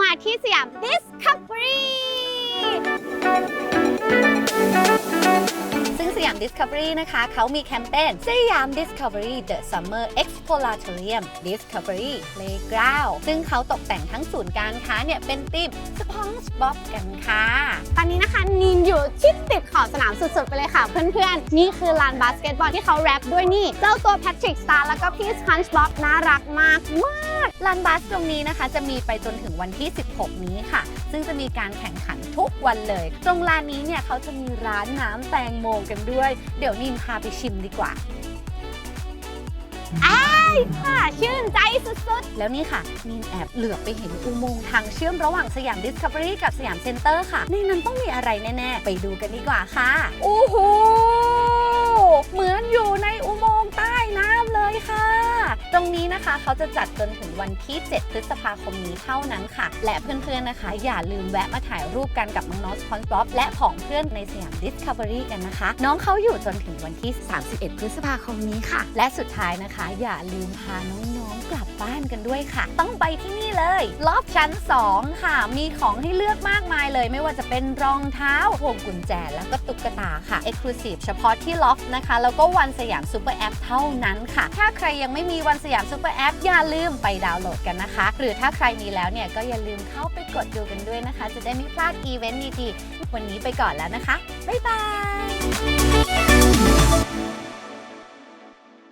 มาที่สยาม Discovery ซึ่งสยาม Discovery นะคะ เขามีแคมเปญสยาม Discovery The Summer Exploratorium Discovery Playground ซึ่งเขาตกแต่งทั้งศูนย์การค้าเนี่ย เป็นธีมสปองสบ๊อบกันค่ะ ตอนนี้นะคะนินอยู่ท ขอบสนามสุดๆ ไปเลยค่ะเพื่อนๆ นี่คือลานบาสเกตบอลที่เขาแรปด้วยนี่ เจ้าตัวแพทริกสตาร์แล้วก็พี่สปันช์บ๊อบน่ารักมากมากลานบาสตรงนี้นะคะ จะมีไปจนถึงวันที่ 16 นี้ค่ะ ซึ่งจะมีการแข่งขันทุกวันเลย ตรงลานนี้เนี่ยเขาจะมีร้านน้ำแตงโมกันด้วย เดี๋ยวนินพาไปชิมดีกว่าอ้ายค่ะชื่นใจสุดๆ แล้วนี่ค่ะนีนแอบเหลือบไปเห็นอุโมงค์ทางเชื่อมระหว่างสยามดิสคัฟเวอรี่กับสยามเซ็นเตอร์ค่ะ ในนั้นต้องมีอะไรแน่ ๆ ไปดูกันดีกว่าค่ะ โอ้โห รงนี้นะคะเขาจะจัดจนถึงวันที่ 7 พฤษภาคมนี้เท่านั้นค่ะ และเพื่อนๆนะคะ อย่าลืมแวะมาถ่ายรูปกันกับน้องๆสปอนป๊อปและผองเพื่อนในสยาม Discovery กันนะคะ น้องเขาอยู่จนถึงวันที่ 31 พฤษภาคมนี้ค่ะ และสุดท้ายนะคะ อย่าลืมพาน้องๆกลับบ้านกันด้วยค่ะ ต้องไปที่นี่เลยลอฟชั้น 2 ค่ะ มีของให้เลือกมากมายเลย ไม่ว่าจะเป็นรองเท้าพวงกุญแจแล้วก็ตุ๊กตาค่ะ Exclusive เฉพาะที่ล็อฟนะคะ แล้วก็วันสยามซูเปอร์แอปเท่านั้นค่ะ ถ้าใครยังไม่มีวันสยามซูเปอร์แอปอย่าลืมไปดาวน์โหลดกันนะคะ หรือถ้าใครมีแล้วเนี่ยก็อย่าลืมเข้าไปกดดูกันด้วยนะคะ จะได้ไม่พลาดอีเวนต์ดีๆ วันนี้ไปก่อนแล้วนะคะ บ๊ายบาย